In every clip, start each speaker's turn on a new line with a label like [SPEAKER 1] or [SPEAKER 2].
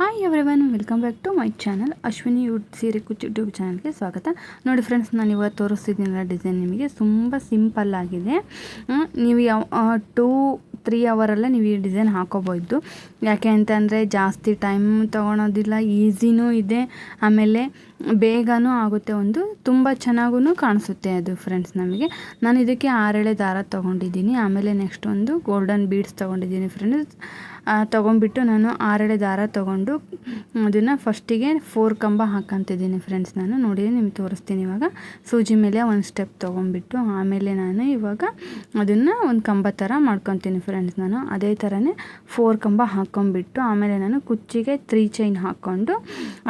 [SPEAKER 1] Hi everyone welcome back to my channel Ashwini ಯೂಟ್ ಸೀರೆ ಕುಚ್ YouTube ಚಾನಲ್ಗೆ ಸ್ವಾಗತ. ನೋಡಿ ಫ್ರೆಂಡ್ಸ್ ನಾನು ಇವಾಗ ತೋರಿಸ್ತಿದ್ದೀನಲ್ಲ ಡಿಸೈನ್ ನಿಮಗೆ. ತುಂಬ ಸಿಂಪಲ್ ಆಗಿದೆ. ನೀವು ಯಾವ ಟೂ ತ್ರೀ ಅವರಲ್ಲೇ ನೀವು ಈ ಡಿಸೈನ್ ಹಾಕೋಬೋದು ಯಾಕೆ ಅಂತಂದರೆ ಜಾಸ್ತಿ ಟೈಮ್ ತೊಗೊಳೋದಿಲ್ಲ ಈಸಿನೂ ಇದೆ. ಆಮೇಲೆ ಬೇಗನೂ ಆಗುತ್ತೆ ಒಂದು. ತುಂಬ ಚೆನ್ನಾಗೂ ಕಾಣಿಸುತ್ತೆ ಅದು ಫ್ರೆಂಡ್ಸ್ ನಮಗೆ. ನಾನು ಇದಕ್ಕೆ ಆರೇಳೆ ದಾರ ತೊಗೊಂಡಿದ್ದೀನಿ. ಆಮೇಲೆ ನೆಕ್ಸ್ಟ್ ಒಂದು ಗೋಲ್ಡನ್ ಬೀಡ್ಸ್ ತೊಗೊಂಡಿದ್ದೀನಿ ಫ್ರೆಂಡ್ಸ್ ತೊಗೊಂಡ್ಬಿಟ್ಟು ನಾನು ಆರೇಳೆ ದಾರ ತೊಗೊಂಡು ಅದನ್ನು ಫಸ್ಟಿಗೆ ಫೋರ್ ಕಂಬ ಹಾಕಂತಿದ್ದೀನಿ ಫ್ರೆಂಡ್ಸ್ ನಾನು. ನೋಡಿ, ನಿಮ್ಗೆ ತೋರಿಸ್ತೀನಿ ಇವಾಗ. ಸೂಜಿ ಮೇಲೆ ಒಂದು ಸ್ಟೆಪ್ ತೊಗೊಂಡ್ಬಿಟ್ಟು ಆಮೇಲೆ ನಾನು ಇವಾಗ ಅದನ್ನು ಒಂದು ಕಂಬ ಥರ ಮಾಡ್ಕೊತೀನಿ ಫ್ರೆಂಡ್ಸ್ ನಾನು. ಅದೇ ಥರನೇ ಫೋರ್ ಕಂಬ ಹಾಕ್ಕೊಂಬಿಟ್ಟು ಆಮೇಲೆ ನಾನು ಕುಚ್ಚಿಗೆ ತ್ರೀ ಚೈನ್ ಹಾಕ್ಕೊಂಡು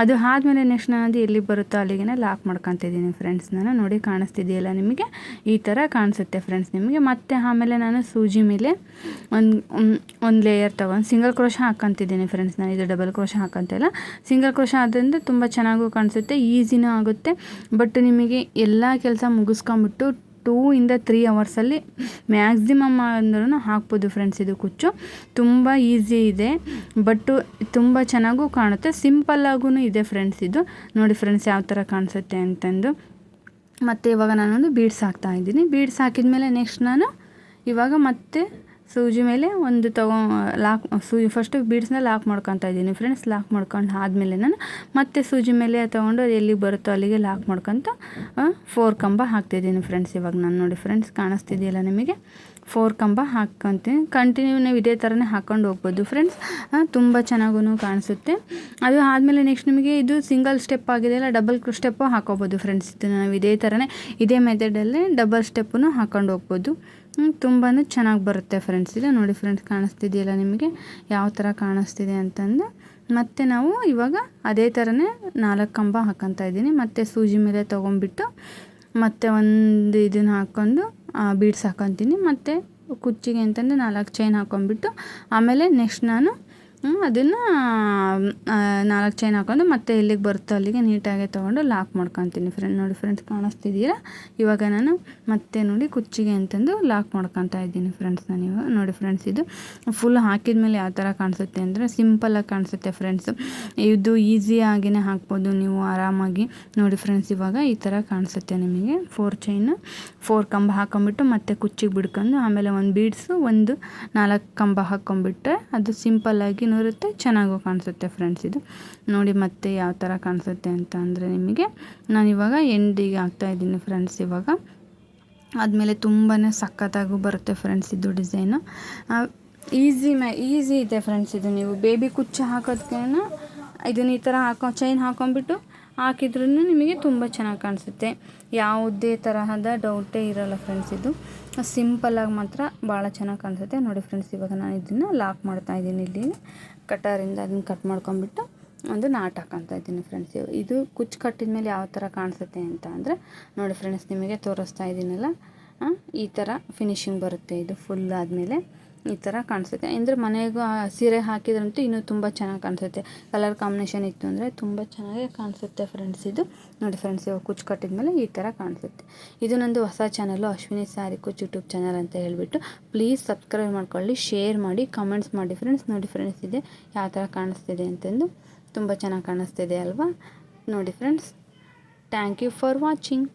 [SPEAKER 1] ಅದು ಆದಮೇಲೆ ನೆಕ್ಸ್ಟ್ ನಾನು ಅದು ಎಲ್ಲಿ ಬರುತ್ತೋ ಅಲ್ಲಿಗೆ ಲಾಕ್ ಮಾಡ್ಕೊತಿದ್ದೀನಿ ಫ್ರೆಂಡ್ಸ್ ನಾನು. ನೋಡಿ ಕಾಣಿಸ್ತಿದೆಯಲ್ಲ ನಿಮಗೆ? ಈ ಥರ ಕಾಣಿಸುತ್ತೆ ಫ್ರೆಂಡ್ಸ್ ನಿಮಗೆ. ಮತ್ತೆ ಆಮೇಲೆ ನಾನು ಸೂಜಿ ಮೇಲೆ ಒಂದು ಒಂದು ಲೇಯರ್ ತೊಗೊಂಡು ಸಿಂಗಲ್ ಕ್ರೋಶ ಹಾಕ್ಕೊತಿದ್ದೀನಿ ಫ್ರೆಂಡ್ಸ್ ನಾನು. ಇದು ಡಬಲ್ ಕ್ರೋಶ ಹಾಕಂತಿಲ್ಲ ಸಿಂಗಲ್ ಕ್ರೋಶ ಆದ್ದರಿಂದ ತುಂಬ ಚೆನ್ನಾಗೂ ಕಾಣಿಸುತ್ತೆ ಈಸಿನೂ ಆಗುತ್ತೆ. ಬಟ್ ನಿಮಗೆ ಎಲ್ಲ ಕೆಲಸ ಮುಗಿಸ್ಕೊಂಬಿಟ್ಟು ಟೂ ಇಂದ ತ್ರೀ ಅವರ್ಸಲ್ಲಿ ಮ್ಯಾಕ್ಸಿಮಮ್ ಅಂದ್ರೂ ಹಾಕ್ಬೋದು ಫ್ರೆಂಡ್ಸ್ ಇದು ಕುಚ್ಚು. ತುಂಬ ಈಸಿ ಇದೆ ಬಟ್ಟು ತುಂಬ ಚೆನ್ನಾಗೂ ಕಾಣುತ್ತೆ. ಸಿಂಪಲ್ಲಾಗೂ ಇದೆ ಫ್ರೆಂಡ್ಸ್ ಇದು. ನೋಡಿ ಫ್ರೆಂಡ್ಸ್ ಯಾವ ಥರ ಕಾಣಿಸುತ್ತೆ ಅಂತಂದು. ಮತ್ತು ಇವಾಗ ನಾನೊಂದು ಬೀಡ್ಸ್ ಹಾಕ್ತಾ ಇದ್ದೀನಿ. ಬೀಡ್ಸ್ ಹಾಕಿದ ಮೇಲೆ ನೆಕ್ಸ್ಟ್ ನಾನು ಇವಾಗ ಮತ್ತೆ ಸೂಜಿ ಮೇಲೆ ಒಂದು ತಗೋ, ಲಾಕ್ ಸೂಜಿ ಫಸ್ಟು ಬೀಡ್ಸ್ನ ಲಾಕ್ ಮಾಡ್ಕೊತಾ ಇದ್ದೀನಿ ಫ್ರೆಂಡ್ಸ್ ಲಾಕ್ ಮಾಡ್ಕೊಂಡು ಆದಮೇಲೆ ನಾನು ಮತ್ತೆ ಸೂಜಿ ಮೇಲೆ ತೊಗೊಂಡು ಅದು ಎಲ್ಲಿಗೆ ಬರುತ್ತೋ ಅಲ್ಲಿಗೆ ಲಾಕ್ ಮಾಡ್ಕೊತ ಫೋರ್ ಕಂಬ ಹಾಕ್ತಿದ್ದೀನಿ ಫ್ರೆಂಡ್ಸ್ ಇವಾಗ. ನಾನು ನೋಡಿ ಫ್ರೆಂಡ್ಸ್ ಕಾಣಿಸ್ತಿದೆಯಲ್ಲ ನಿಮಗೆ? ಫೋರ್ ಕಂಬ ಹಾಕ್ಕೊತೀನಿ. ಕಂಟಿನ್ಯೂ ನೀವು ಇದೇ ಥರನೇ ಹಾಕ್ಕೊಂಡು ಹೋಗ್ಬೋದು ಫ್ರೆಂಡ್ಸ್ ತುಂಬ ಚೆನ್ನಾಗೂ ಕಾಣಿಸುತ್ತೆ. ಅದು ಆದಮೇಲೆ ನೆಕ್ಸ್ಟ್ ನಿಮಗೆ ಇದು ಸಿಂಗಲ್ ಸ್ಟೆಪ್ ಆಗಿದೆ ಆಗಿದೆಯಲ್ಲ ಡಬಲ್ ಸ್ಟೆಪ್ಪು ಹಾಕೋಬೋದು ಫ್ರೆಂಡ್ಸ್ ಇದನ್ನು ನಾವು ಇದೇ ಥರನೇ ಇದೇ ಮೆಥಡಲ್ಲೇ ಡಬಲ್ ಸ್ಟೆಪ್ಪನ್ನು ಹಾಕ್ಕೊಂಡು ಹೋಗ್ಬೋದು. ತುಂಬಾ ಚೆನ್ನಾಗಿ ಬರುತ್ತೆ ಫ್ರೆಂಡ್ಸ್ ಇದು ನೋಡಿ ಫ್ರೆಂಡ್ಸ್ ಕಾಣಿಸ್ತಿದೆಯಲ್ಲ ನಿಮಗೆ? ಯಾವ ಥರ ಕಾಣಿಸ್ತಿದೆ ಅಂತಂದು. ಮತ್ತು ನಾವು ಇವಾಗ ಅದೇ ಥರನೇ ನಾಲ್ಕು ಕಂಬ ಹಾಕ್ಕೊತಾ ಇದ್ದೀನಿ. ಮತ್ತು ಸೂಜಿ ಮೇಲೆ ತೊಗೊಂಬಿಟ್ಟು ಮತ್ತೆ ಒಂದು ಇದನ್ನು ಹಾಕ್ಕೊಂಡು ಬೀಡ್ಸ್ ಹಾಕೊತೀನಿ. ಮತ್ತು ಕುಚ್ಚಿಗೆ ಅಂತಂದು ನಾಲ್ಕು ಚೈನ್ ಹಾಕ್ಕೊಂಬಿಟ್ಟು ಆಮೇಲೆ ನೆಕ್ಸ್ಟ್ ನಾನು ಅದನ್ನು ನಾಲ್ಕು ಚೈನ್ ಹಾಕೊಂಡು ಮತ್ತೆ ಎಲ್ಲಿಗೆ ಬರುತ್ತೋ ಅಲ್ಲಿಗೆ ನೀಟಾಗಿ ತೊಗೊಂಡು ಲಾಕ್ ಮಾಡ್ಕೊತೀನಿ ಫ್ರೆಂಡ್ ನೋಡಿ ಫ್ರೆಂಡ್ಸ್ ಕಾಣಿಸ್ತಿದ್ದೀರಾ? ಇವಾಗ ನಾನು ಮತ್ತೆ ನೋಡಿ ಕುಚ್ಚಿಗೆ ಅಂತಂದು ಲಾಕ್ ಮಾಡ್ಕೊತಾ ಇದ್ದೀನಿ ಫ್ರೆಂಡ್ಸ್ ನಾನು ಇವಾಗ ನೋಡಿ ಫ್ರೆಂಡ್ಸ್ ಇದು ಫುಲ್ ಹಾಕಿದ ಮೇಲೆ ಯಾವ ಥರ ಕಾಣಿಸುತ್ತೆ ಅಂದರೆ ಸಿಂಪಲಾಗಿ ಕಾಣಿಸುತ್ತೆ ಫ್ರೆಂಡ್ಸ್ ಇದು ಈಸಿಯಾಗಿಯೇ ಹಾಕ್ಬೋದು ನೀವು ಆರಾಮಾಗಿ. ನೋಡಿ ಫ್ರೆಂಡ್ಸ್ ಇವಾಗ ಈ ಥರ ಕಾಣಿಸುತ್ತೆ ನಿಮಗೆ. ಫೋರ್ ಚೈನು ಫೋರ್ ಕಂಬ ಹಾಕೊಂಬಿಟ್ಟು ಮತ್ತೆ ಕುಚ್ಚಿಗೆ ಬಿಡ್ಕೊಂಡು ಆಮೇಲೆ ಒಂದು ಬೀಡ್ಸು ಒಂದು ನಾಲ್ಕು ಕಂಬ ಹಾಕೊಂಬಿಟ್ರೆ ಅದು ಸಿಂಪಲ್ಲಾಗಿ ಇರುತ್ತೆ, ಚೆನ್ನಾಗೂ ಕಾಣಿಸುತ್ತೆ ಫ್ರೆಂಡ್ಸ್ ಇದು. ನೋಡಿ ಮತ್ತೆ ಯಾವ ಥರ ಕಾಣಿಸುತ್ತೆ ಅಂತ ಅಂದರೆ ನಿಮಗೆ ನಾನಿವಾಗ ಎಂಡಿಗೆ ಹಾಕ್ತಾಯಿದ್ದೀನಿ ಫ್ರೆಂಡ್ಸ್ ಇವಾಗ. ಆದಮೇಲೆ ತುಂಬಾ ಸಖತ್ತಾಗೂ ಬರುತ್ತೆ ಫ್ರೆಂಡ್ಸ್ ಇದು ಡಿಸೈನು ಈಸಿ ಮ್ಯಾ ಈಸಿ ಇದೆ ಫ್ರೆಂಡ್ಸ್ ಇದು ನೀವು. ಬೇಬಿ ಕುಚ್ಚ ಹಾಕೋದಕ್ಕೇನ ಇದನ್ನ ಈ ಥರ ಹಾಕೋ ಚೈನ್ ಹಾಕೊಂಡ್ಬಿಟ್ಟು ಹಾಕಿದ್ರೂ ನಿಮಗೆ ತುಂಬ ಚೆನ್ನಾಗಿ ಕಾಣಿಸುತ್ತೆ. ಯಾವುದೇ ತರಹದ ಡೌಟೇ ಇರೋಲ್ಲ ಫ್ರೆಂಡ್ಸ್ ಇದು. ಸಿಂಪಲ್ಲಾಗಿ ಮಾತ್ರ ಭಾಳ ಚೆನ್ನಾಗಿ ಕಾಣಿಸುತ್ತೆ. ನೋಡಿ ಫ್ರೆಂಡ್ಸ್ ಇವಾಗ ನಾನು ಇದನ್ನು ಲಾಕ್ ಮಾಡ್ತಾ ಇದ್ದೀನಿ ಇಲ್ಲಿ. ಕಟರಿಂದ ಅದನ್ನು ಕಟ್ ಮಾಡ್ಕೊಂಬಿಟ್ಟು ಒಂದು ನಾಟ್ ಹಾಕೊತಾ ಇದ್ದೀನಿ ಫ್ರೆಂಡ್ಸ್ ಇದು ಕುಚ್ಚು ಕಟ್ಟಿದ ಮೇಲೆ ಯಾವ ಥರ ಕಾಣಿಸುತ್ತೆ ಅಂತ ಅಂದರೆ, ನೋಡಿ ಫ್ರೆಂಡ್ಸ್ ನಿಮಗೆ ತೋರಿಸ್ತಾ ಇದ್ದೀನಲ್ಲ ಈ ಥರ ಫಿನಿಶಿಂಗ್ ಬರುತ್ತೆ ಇದು ಫುಲ್ ಆದಮೇಲೆ. ಈ ಥರ ಕಾಣಿಸುತ್ತೆ. ಅಂದರೆ ಮನೆಗೂ ಸೀರೆ ಹಾಕಿದ್ರಂತೂ ಇನ್ನೂ ತುಂಬ ಚೆನ್ನಾಗಿ ಕಾಣಿಸುತ್ತೆ. ಕಲರ್ ಕಾಂಬಿನೇಷನ್ ಇತ್ತು ಅಂದರೆ ತುಂಬ ಚೆನ್ನಾಗೇ ಕಾಣಿಸುತ್ತೆ ಫ್ರೆಂಡ್ಸ್ ಇದು. ನೋಡಿ ಫ್ರೆಂಡ್ಸ್ ಇವಾಗ ಕುಚ್ಚು ಕಟ್ಟಿದ್ಮೇಲೆ ಈ ಥರ ಕಾಣಿಸುತ್ತೆ. ಇದು ನಂದು ಹೊಸ ಚಾನಲ್ಲು ಅಶ್ವಿನಿ ಸಾರಿ ಕುಚ್ ಯೂಟ್ಯೂಬ್ ಚಾನಲ್ ಅಂತ ಹೇಳಿಬಿಟ್ಟು ಪ್ಲೀಸ್ ಸಬ್ಸ್ಕ್ರೈಬ್ ಮಾಡ್ಕೊಳ್ಳಿ ಶೇರ್ ಮಾಡಿ ಕಮೆಂಟ್ಸ್ ಮಾಡಿ ಫ್ರೆಂಡ್ಸ್ ನೋಡಿ ಫ್ರೆಂಡ್ಸ್ ಇದೆ. ಯಾವ ಥರ ಕಾಣಿಸ್ತಿದೆ ಅಂತಂದು ತುಂಬ ಚೆನ್ನಾಗಿ ಕಾಣಿಸ್ತಿದೆ ಅಲ್ವಾ? ನೋಡಿ friends thank you for watching